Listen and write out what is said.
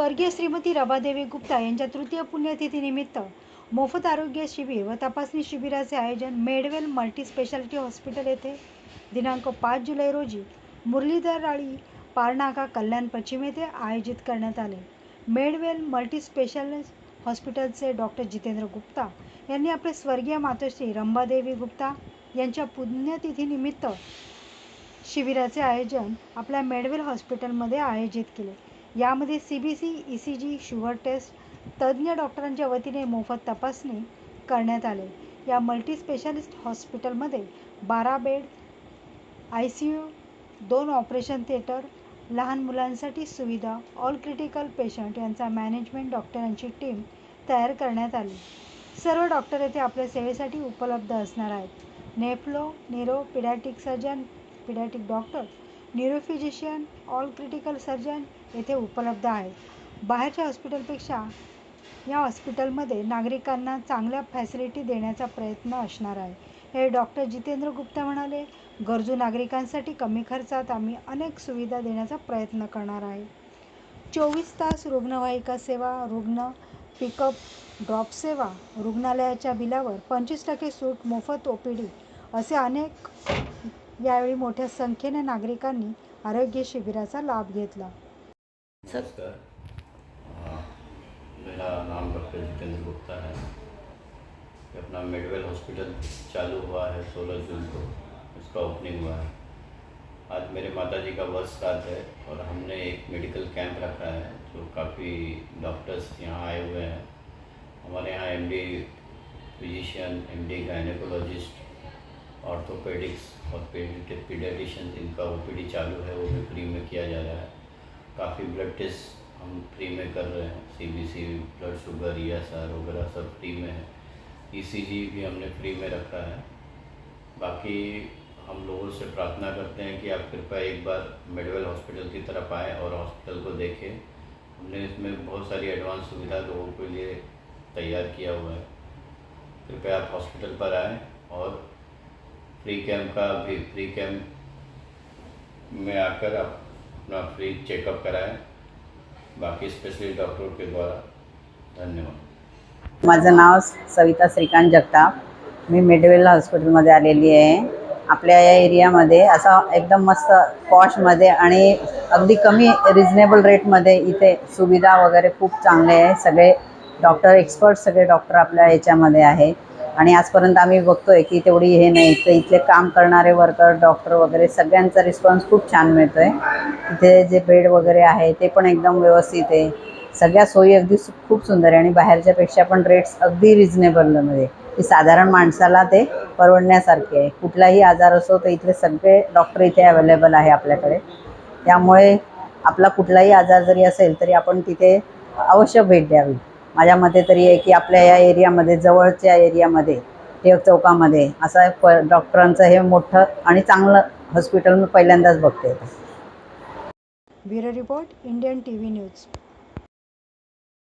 स्वर्गीय श्रीमती रबादेवी गुप्ता यांच्या तृतीय पुण्यतिथीनिमित्त मोफत आरोग्य शिबिर व तपासणी शिबिराचे आयोजन मेडवेल मल्टी स्पेशालिटी हॉस्पिटल येथे दिनांक पाच जुलै रोजी मुरलीधर राळी पारनाका कल्याण पश्चिम येथे आयोजित करण्यात आले. मेडवेल मल्टी स्पेशालिस्ट हॉस्पिटलचे डॉक्टर जितेंद्र गुप्ता यांनी आपले स्वर्गीय मातोश्री रंभादेवी गुप्ता यांच्या पुण्यतिथीनिमित्त शिबिराचे आयोजन आपल्या मेडवेल हॉस्पिटलमध्ये आयोजित केले. यामध्ये C B C E C G sugar test तज्ज्ञ डॉक्टरांच्या वतीने मोफत तपासणी करण्यात आले. या मल्टी स्पेशालिस्ट हॉस्पिटलमध्ये बारा बेड आय सी यू दोन ऑपरेशन थिएटर लहान मुलांसाठी सुविधा ऑल क्रिटिकल पेशंट यांचा मॅनेजमेंट डॉक्टरांची टीम तयार करण्यात आली. सर्व डॉक्टर येथे आपल्या सेवेसाठी उपलब्ध असणार आहेत. Nephro neuro paediatric surgeon paediatric doctor neurophysician all critical surgeon येथे उपलब्ध आहेत. बाहेरच्या हॉस्पिटलपेक्षा या हॉस्पिटलमध्ये नागरिकांना चांगल्या फॅसिलिटी देण्याचा प्रयत्न असणार आहे. हे डॉक्टर जितेंद्र गुप्ता म्हणाले गरजू नागरिकांसाठी कमी खर्चात आम्ही अनेक सुविधा देण्याचा प्रयत्न करणार आहे. चोवीस तास रुग्णवाहिका सेवा रुग्ण पिकअप ड्रॉप सेवा रुग्णालयाच्या बिलावर पंचवीस टक्के सूट मोफत ओ पी डी असे अनेक यावेळी मोठ्या संख्येने नागरिकांनी आरोग्य शिबिराचा लाभ घेतला. मेरा नाम डॉक्टर जितेंद्र गुप्ता है। अपना मेडवेल हॉस्पिटल चालू हुआ है सोलह जून को। उसका ओपनिंग हुआ है। आज मेरे माता जी का वर्ष श्राद्ध है और हमने एक मेडिकल कैंप रखा है जो काफ़ी डॉक्टर्स यहाँ आए हुए हैं। हमारे यहाँ M D physician M D gynaecologist orthopaedics और पीडियाटिशियन इनका ओ चालू है, वो भी फ्री में किया जा रहा है। काफ़ी ब्लड टेस्ट हम फ्री में कर रहे हैं। C B C blood sugar E S R वगैरह सब फ्री में है। ई सी जी भी हमने फ्री में रखा है। बाकी हम लोगों से प्रार्थना करते हैं कि आप कृपया एक बार मेडिकल हॉस्पिटल की तरफ़ आएँ और हॉस्पिटल को देखें। हमने इसमें बहुत सारी एडवांस सुविधा लोगों के लिए तैयार किया हुआ है। कृपया आप हॉस्पिटल पर आएँ और फ्री कैंप का भी फ्री कैंप में आकर आप अपना फ्री चेकअप कराएं। बाकी स्पेशली डॉक्टरों के द्वारा। धन्यवाद। माझं नाव सविता श्रीकांत जगताप. मी मिडवेल हॉस्पिटलमध्ये आलेली आहे. आपल्या या एरियामध्ये असा एकदम मस्त पॉशमध्ये आणि अगदी कमी रिजनेबल रेटमध्ये इथे सुविधा वगैरे खूप चांगले आहे. सगळे डॉक्टर एक्सपर्ट सगळे डॉक्टर आपल्या याच्यामध्ये आहे आणि आजपर्यंत आम्ही बघतोय की तेवढी हे नाही तर इथले काम करणारे वर्कर डॉक्टर वगैरे सगळ्यांचा रिस्पॉन्स खूप छान मिळतो आहे इथे जे बेड वगैरे आहे ते पण एकदम व्यवस्थित आहे. सगळ्या सोयी अगदी सु- खूप सुंदर आहे आणि बाहेरच्यापेक्षा पण रेट्स अगदी रिझनेबलमध्ये की साधारण माणसाला ते परवडण्यासारखे आहे. कुठलाही आजार असो तर इथले सगळे डॉक्टर इथे अवेलेबल आहे आपल्याकडे. त्यामुळे आपला कुठलाही आजार जरी असेल तरी आपण तिथे अवश्य भेट द्यावी. माझ्या मते तरी आहे की आपल्या या एरियामध्ये जवळच्या एरियामध्ये टिळक चौकामध्ये असं प डॉक्टरांचं हे मोठं आणि चांगलं हॉस्पिटल मी पहिल्यांदाच बघते. Bureau report Indian T V news.